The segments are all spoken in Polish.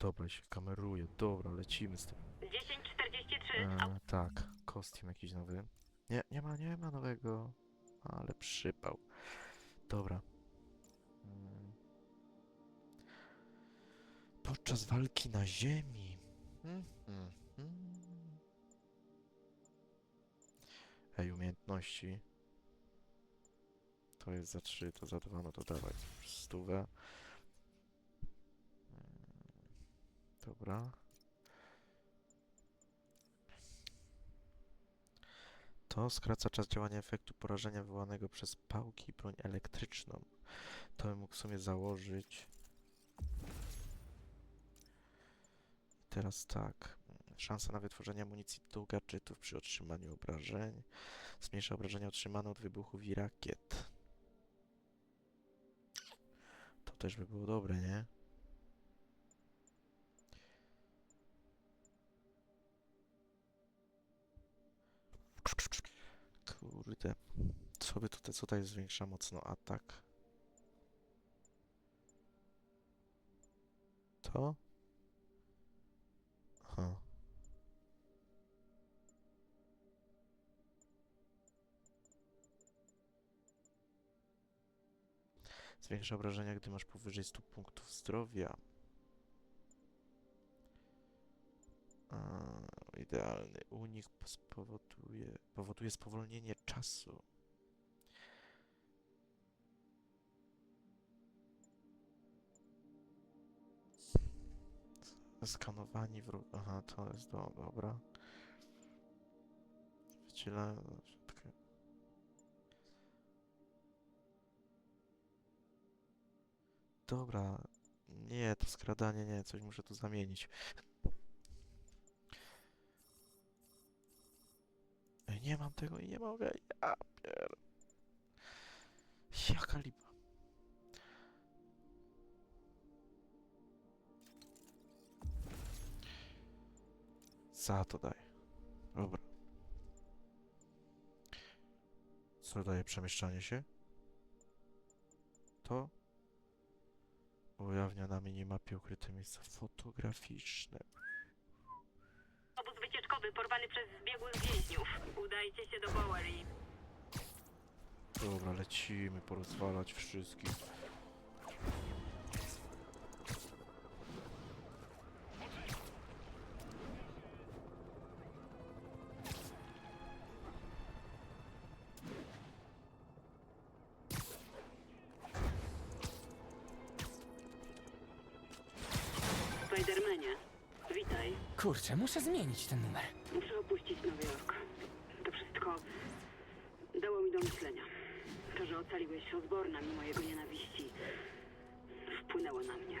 Dobra, się kameruje. Dobra, lecimy z tym. 1043. E, tak, kostium jakiś nowy. Nie, nie ma, nie ma nowego. Ale przypał. Dobra. Mm. Podczas walki na ziemi. Mm, mm, mm. Ej, umiejętności. To jest za 3, to za 2, no to dawaj. Stówę. Dobra. To skraca czas działania efektu porażenia wywołanego przez pałki i broń elektryczną. To bym mógł sobie założyć. I teraz tak. Szansa na wytworzenie amunicji do gadżetów przy otrzymaniu obrażeń. Zmniejsza obrażenia otrzymane od wybuchów i rakiet. To też by było dobre, nie? Kurde. By tutaj, tutaj zwiększa mocno atak? To? Aha. Zwiększa obrażenia, gdy masz powyżej 100 punktów zdrowia. Idealny unik spowoduje, powoduje spowolnienie czasu. Skanowanie wró... Aha, to jest do, dobra. Wyciele... takie- Dobra. Nie, to skradanie, nie, coś muszę tu zamienić. Nie mam tego i nie mogę. Ja pier... Jaka lipa. Za to daj. Dobra. Co daje przemieszczanie się? To ujawnia na minimapie ukryte miejsca fotograficzne. Wycieczkowy porwany przez zbiegłych więźniów. Udajcie się do Bowery. Dobra, lecimy porozwalać wszystkich. Kurczę, muszę zmienić ten numer. Muszę opuścić Nowy Jork. To wszystko dało mi do myślenia. To, że ocaliłeś Osborna mimo jego nienawiści, wpłynęło na mnie.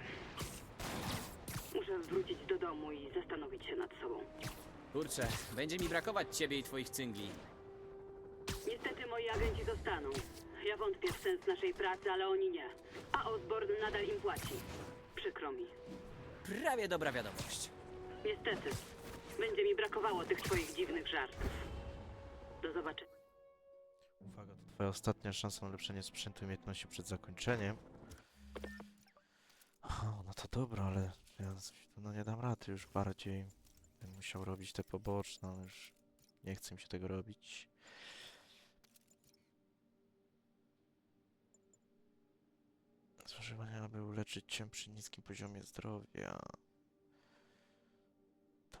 Muszę wrócić do domu i zastanowić się nad sobą. Kurczę, będzie mi brakować ciebie i twoich cyngli. Niestety moi agenci zostaną. Ja wątpię w sens naszej pracy, ale oni nie. A Osborn nadal im płaci. Przykro mi. Prawie dobra wiadomość. Niestety. Będzie mi brakowało tych twoich dziwnych żartów. Do zobaczenia. Uwaga, to twoja ostatnia szansa na ulepszenie sprzętu i umiejętności przed zakończeniem. Aha, no to dobra, ale ja no nie dam rady już bardziej. Bym musiał robić te poboczne, ale już nie chcę mi się tego robić. Zużywanie, aby uleczyć cię przy niskim poziomie zdrowia.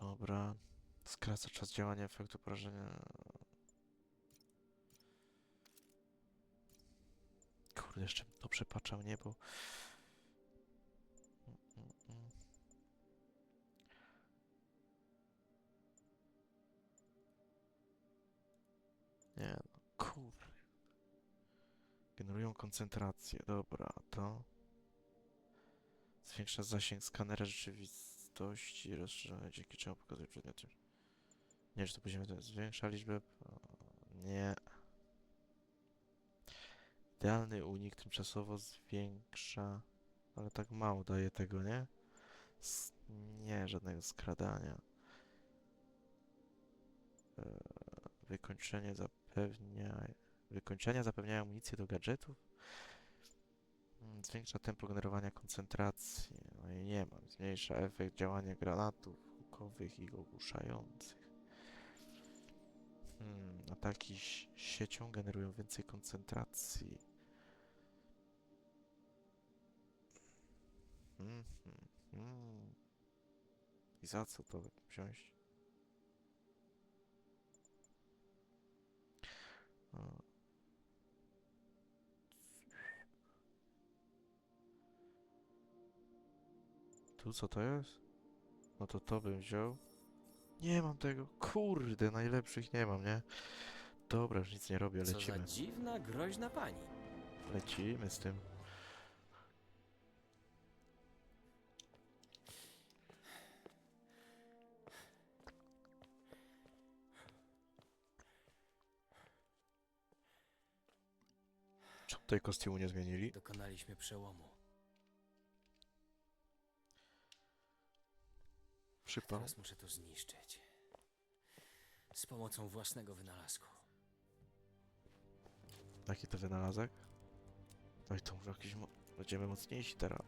Dobra. Skraca czas działania efektu porażenia. Kurde, jeszcze bym to przepaczał, nie? Mm. Nie no, kurde. Generują koncentrację, dobra, to... Zwiększa zasięg skanera rzeczywistości, rozszerzone dzięki czemu pokazuje przedmioty. Nie, czy to później to zwiększa liczbę... Nie. Idealny unik tymczasowo zwiększa, ale tak mało daje tego, nie? S nie, żadnego skradania. Eee, wykończenie zapewnia... Wykończenia zapewniają amunicję do gadżetów? Zwiększa tempo generowania koncentracji. No i nie mam. Zmniejsza efekt działania granatów hukowych i ogłuszających. Hmm, ataki siecią generują więcej koncentracji. Hmm, hmm, hmm. I za co to wziąć? Tu co to jest? No to to bym wziął. Nie mam tego. Kurde, najlepszych nie mam, nie? Dobra, już nic nie robię, Co za lecimy. dziwna, groźna pani. Lecimy z tym. Czemu tej kostiumu nie zmienili? Dokonaliśmy przełomu. Przypał. Teraz muszę to zniszczyć. Z pomocą własnego wynalazku. Jaki to wynalazek? Oj, to może jakiś... Mo będziemy mocniejsi teraz.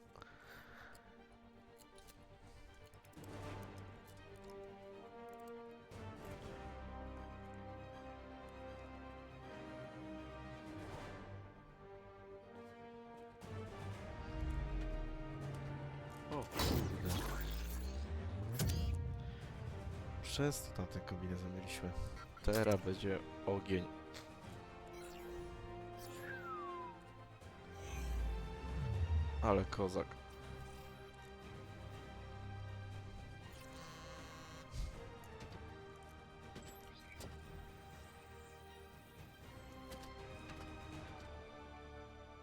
Przez to tam ten kombinezon mieliśmy. Teraz będzie ogień. Ale kozak.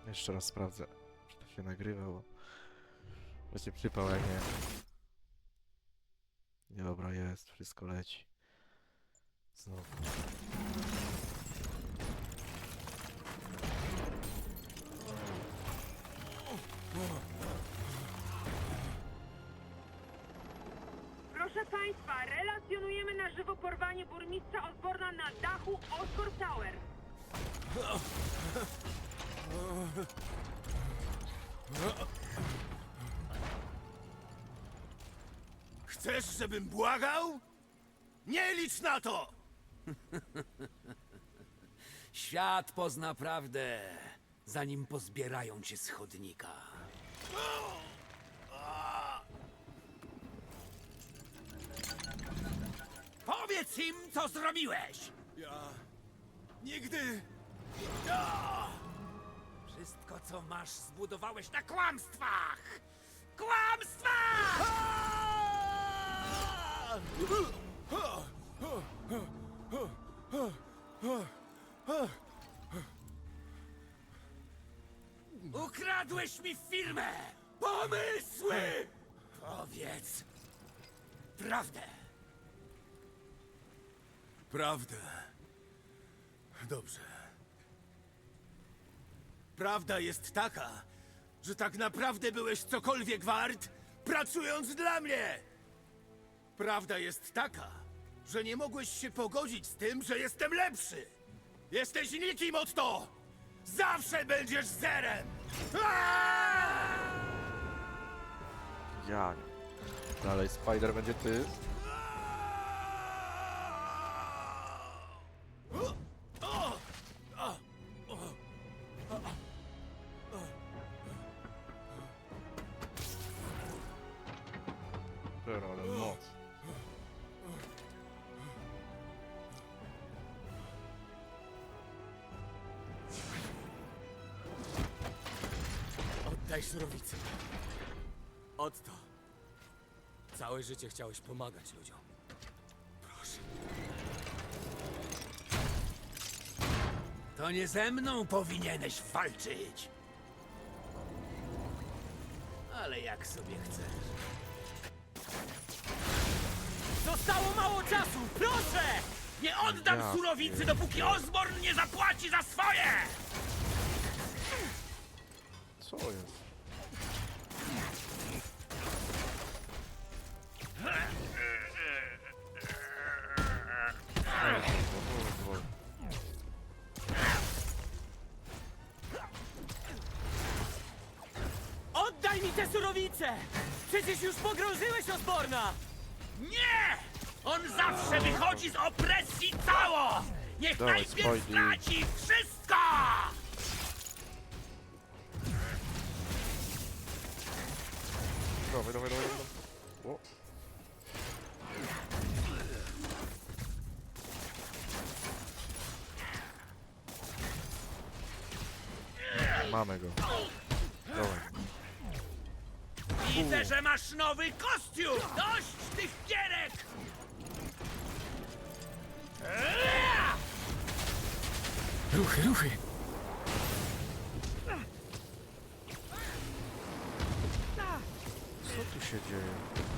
Jeszcze raz sprawdzę, czy to się nagrywa, bo będzie przypał jak nie. Dobra, jest, wszystko leci. Znowu. Proszę Państwa, relacjonujemy na żywo porwanie burmistrza Osborna na dachu Oscorp Tower. Chcesz, żebym błagał? Nie licz na to! Świat pozna prawdę, zanim pozbierają cię z chodnika. Powiedz im, co zrobiłeś! Ja... Nigdy... Wszystko, co masz, zbudowałeś na kłamstwach! Kłamstwach! Ukradłeś mi firmę! Pomysły! Powiedz prawdę. Prawdę. Dobrze. Prawda jest taka, że tak naprawdę byłeś cokolwiek wart, pracując dla mnie! Prawda jest taka, że nie mogłeś się pogodzić z tym, że jestem lepszy! Jesteś nikim, Otto! Zawsze będziesz zerem! Aaaa! Dalej Spider będzie ty. Całe życie chciałeś pomagać ludziom. Proszę. To nie ze mną powinieneś walczyć. Ale jak sobie chcesz. Zostało mało czasu! Proszę! Nie oddam Ja surowicy, dopóki Osborn nie zapłaci za swoje! Co jest? Zawsze wychodzi z opresji cało! Niech Dawaj, najpierw Spidey. straci wszystko! Dawaj, dawaj, dawaj, dawaj. O. Mamy go. Dawaj. Widzę, że masz nowy kostium! Dość tych gierek! Ruchy, ruchy! Co tu się dzieje?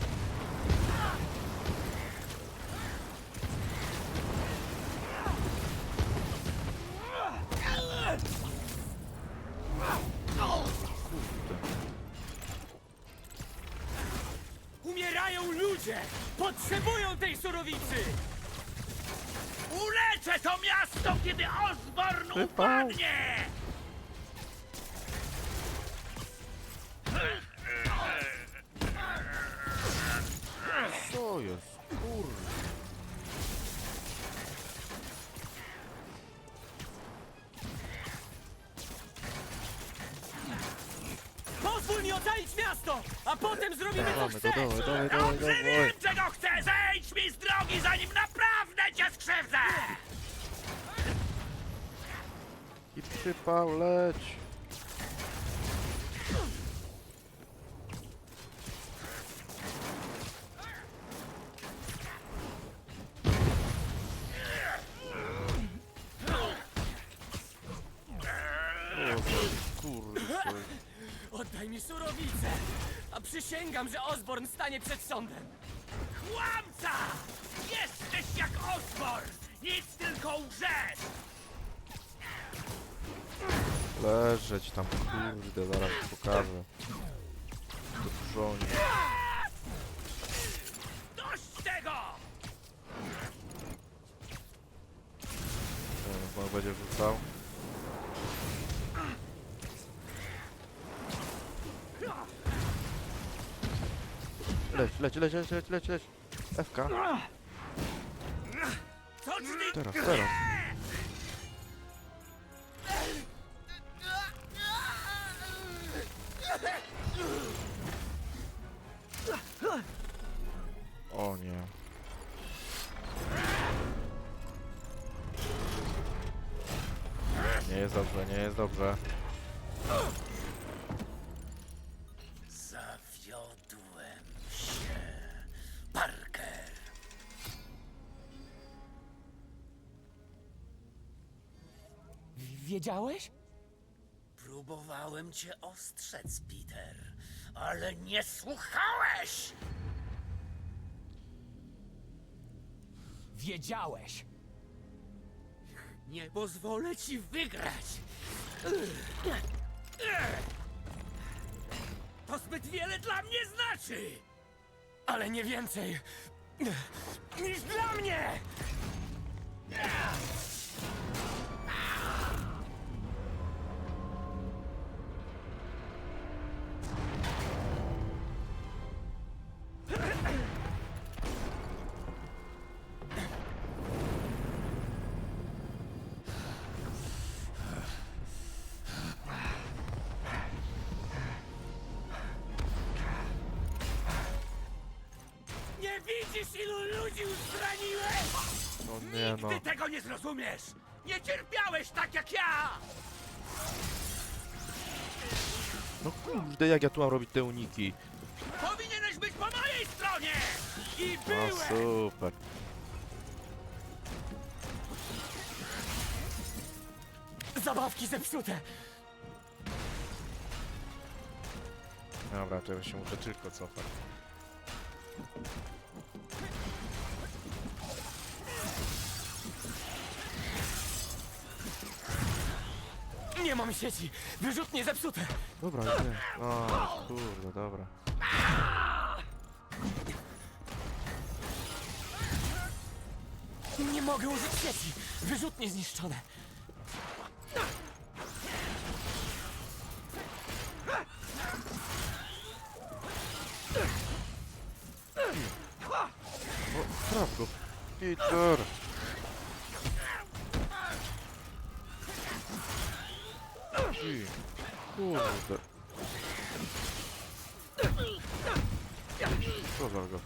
Ludzie! Potrzebują tej surowicy! Uleczę to miasto, kiedy Osborn upadnie! Co jest? Kurde. Pozwól mi ocalić miasto! A potem zrobimy co chcesz! dawaj, dawaj, dawaj, Dobrze dawaj. wiem, czego chcę! Zejdź mi z drogi, zanim naprawdę cię skrzywdzę! I przypał, leć. Oddaj mi surowicę! A przysięgam, że Osborn stanie przed sądem! Kłamca! Jesteś jak Osborn! Nic tylko łżesz! leżeć tam, kurde, zaraz pokażę. To dużo nie. Dość tego! Bo będzie rzucał. Leć, leć, leć, leć, leć, leć. FK. Teraz, teraz. O nie. Nie jest dobrze, nie jest dobrze. Wiedziałeś? Próbowałem cię ostrzec, Peter, ale nie słuchałeś! Wiedziałeś! Nie pozwolę ci wygrać! To zbyt wiele dla mnie znaczy! Ale nie więcej! Niż dla mnie! Tego nie cierpiałeś tak jak ja! No kurde, jak ja tu mam robić te uniki? Powinieneś być po mojej stronie! I No super. Zabawki zepsute! Dobra, teraz się muszę tylko cofać. Nie mam sieci! Wyrzutnie zepsute! Dobra, nie. O, kurde, dobra. Nie mogę użyć sieci! Wyrzutnie zniszczone! O, traf. Peter! Pozwal go.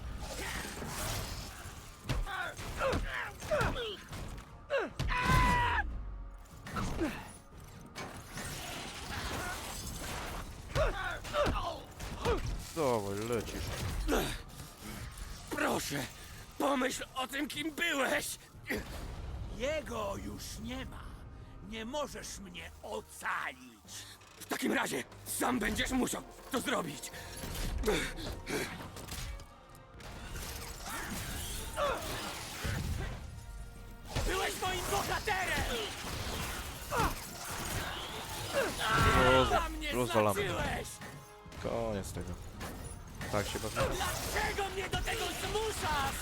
Dawaj, lecisz. Proszę, pomyśl o tym, kim byłeś! Jego już nie ma. Nie możesz mnie ocalić. W takim razie sam będziesz musiał to zrobić. Roz, rozwalamy. Koniec tego. Tak się bawimy. Dlaczego mnie do tego zmuszasz?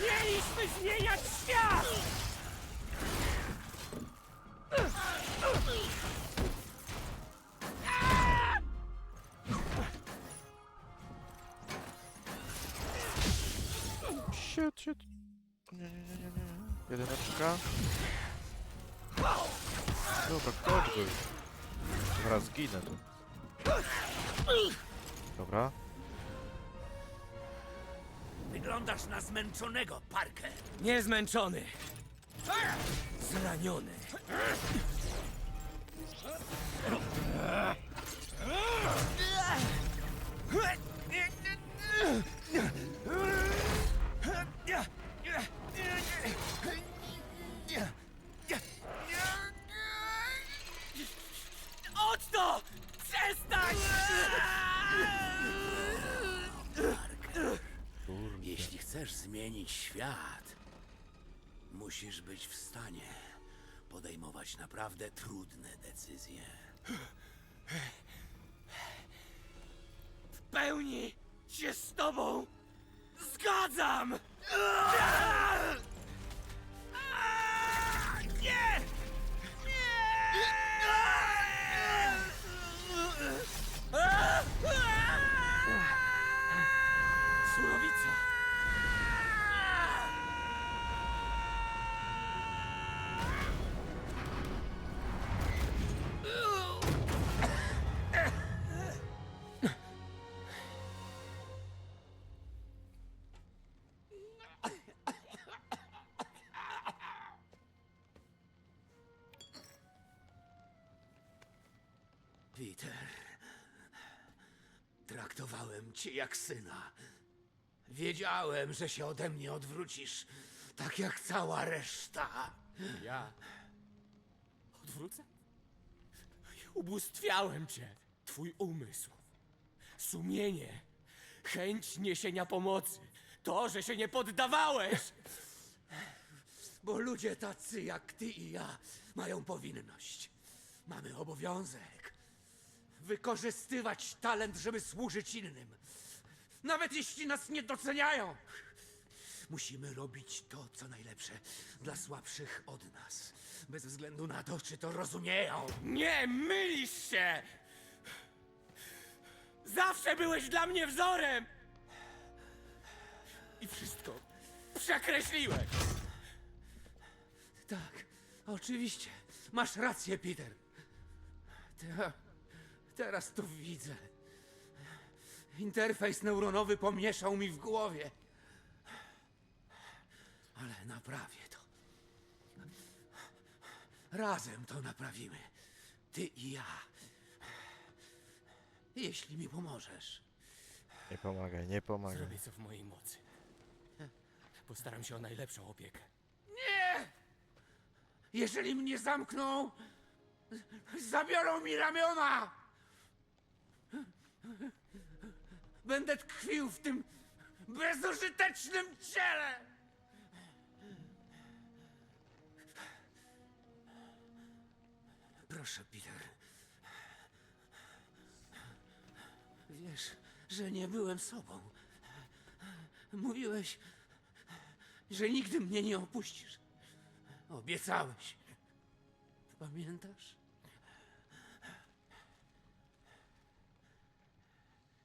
Mieliśmy zmieniać świat! Jedyneczka. Dobra, chodź go już. Zaraz zginę tu. Dobra. Wyglądasz na zmęczonego, Parker. Niezmęczony. Zraniony. Musisz być w stanie podejmować naprawdę trudne decyzje. W pełni się z tobą zgadzam! Traktowałem cię jak syna. Wiedziałem, że się ode mnie odwrócisz, tak jak cała reszta. Ja odwrócę? Ubóstwiałem cię, twój umysł, sumienie, chęć niesienia pomocy, to, że się nie poddawałeś. Bo ludzie tacy jak ty i ja mają powinność. Mamy obowiązek wykorzystywać talent, żeby służyć innym. Nawet jeśli nas nie doceniają. Musimy robić to, co najlepsze dla słabszych od nas. Bez względu na to, czy to rozumieją. Nie mylisz się! Zawsze byłeś dla mnie wzorem! I wszystko przekreśliłeś! Tak, oczywiście. Masz rację, Peter. Te, teraz to widzę. Interfejs neuronowy pomieszał mi w głowie. Ale naprawię to. Razem to naprawimy. Ty i ja. Jeśli mi pomożesz. Nie pomagaj, nie pomagaj. Zrobię co w mojej mocy. Postaram się o najlepszą opiekę. Jeżeli mnie zamkną, zabiorą mi ramiona! Będę tkwił w tym bezużytecznym ciele! Proszę, Peter. Wiesz, że nie byłem sobą. Mówiłeś, że nigdy mnie nie opuścisz. Obiecałeś. Pamiętasz?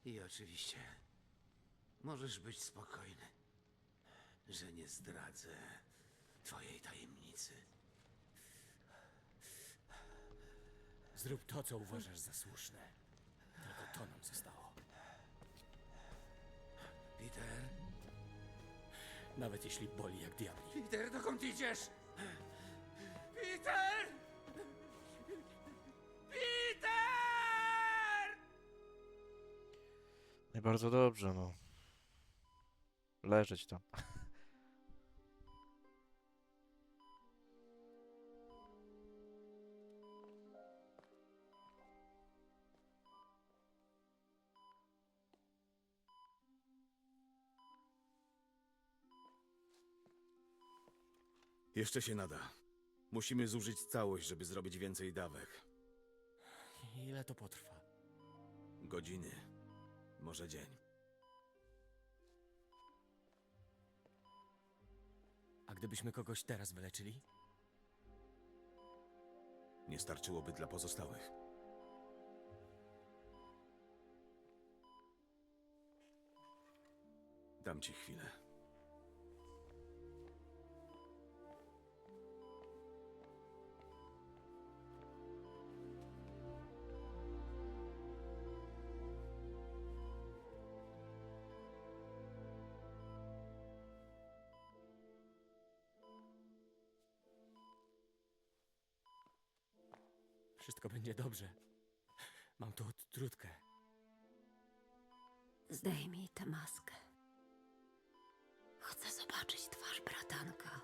I oczywiście możesz być spokojny, że nie zdradzę twojej tajemnicy. Zrób to, co uważasz za słuszne. Tylko to nam zostało. Peter? Nawet jeśli boli jak diabli. Peter, dokąd idziesz? Bardzo dobrze, no. Leżeć tam. Jeszcze się nada. Musimy zużyć całość, żeby zrobić więcej dawek. Ile to potrwa? Godziny, może dzień. A gdybyśmy kogoś teraz wyleczyli? Nie starczyłoby dla pozostałych. Dam ci chwilę. Wszystko będzie dobrze. Mam tu odtrutkę. Zdejmij tę maskę. Chcę zobaczyć twarz bratanka.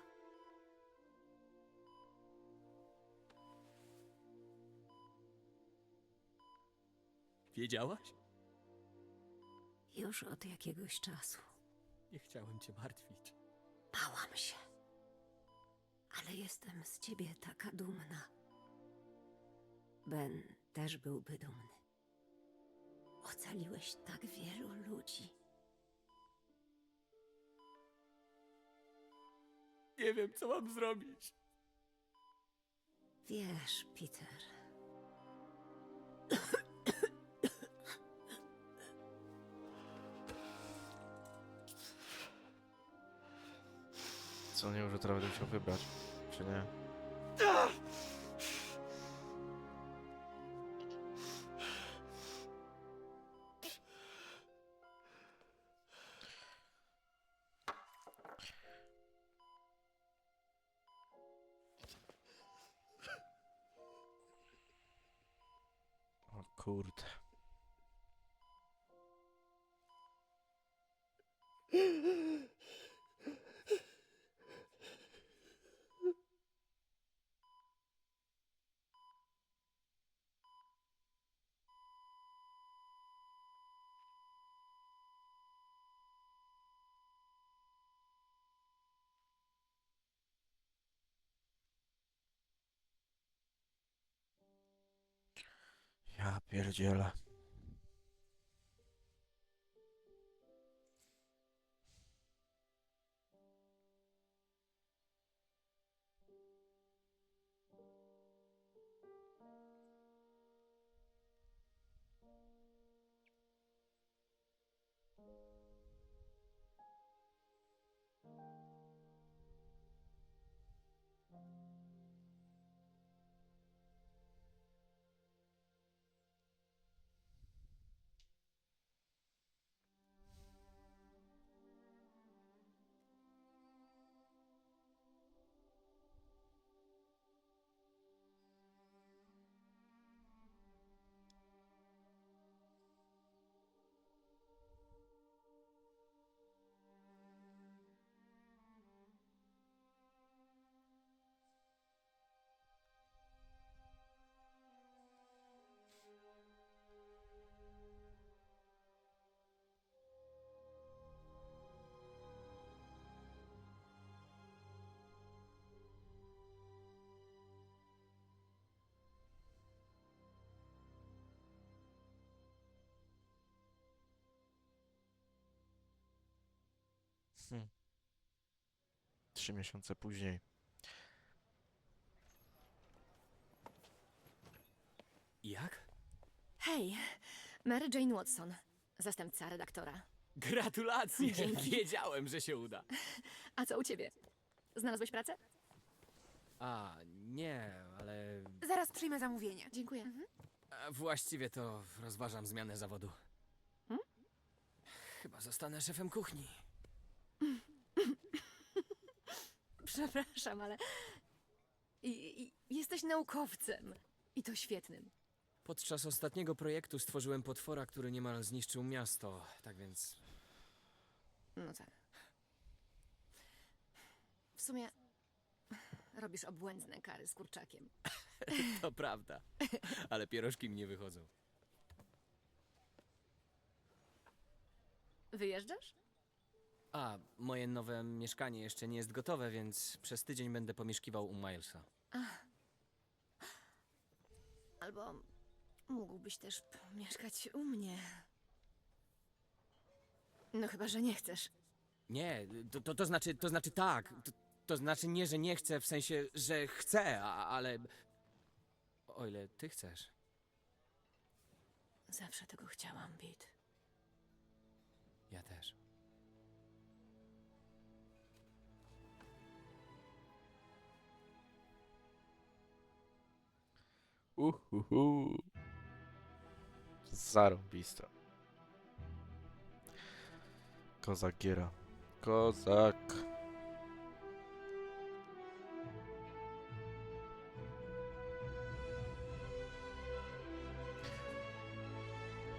Wiedziałaś? Już od jakiegoś czasu. Nie chciałem cię martwić. Bałam się. Ale jestem z ciebie taka dumna. Ben też byłby dumny. Ocaliłeś tak wielu ludzi. Nie wiem, co mam zrobić. Wiesz, Peter, Co nie, że teraz będę musiał wybrać, czy nie? Kurde. Ja pierdzielę. Hmm. Trzy miesiące później. Jak? Hej, Mary Jane Watson, zastępca redaktora. Gratulacje! Dzięki. Wiedziałem, że się uda. A co u ciebie? Znalazłeś pracę? A, nie, ale Zaraz przyjmę zamówienie. Dziękuję. Mhm. a właściwie to rozważam zmianę zawodu. Hmm? Chyba zostanę szefem kuchni. Przepraszam, ale. I, i, jesteś naukowcem. I to świetnym. Podczas ostatniego projektu stworzyłem potwora, który niemal zniszczył miasto, tak więc No tak. W sumie. Robisz obłędne kary z kurczakiem. to prawda. Ale pierożki mi nie wychodzą. Wyjeżdżasz? A, moje nowe mieszkanie jeszcze nie jest gotowe, więc przez tydzień będę pomieszkiwał u Milesa. Albo mógłbyś też mieszkać u mnie. No chyba, że nie chcesz. Nie, to, to, to znaczy, to znaczy tak. To, to znaczy nie, że nie chcę, w sensie, że chcę, a, ale... O ile ty chcesz. Zawsze tego chciałam, Pete. Ja też. Uhuhu. Zarąbista. Kozak giera. Kozak.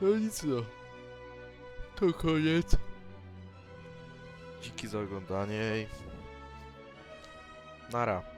No nic no. To koniec. Dzięki za oglądanie. Nara.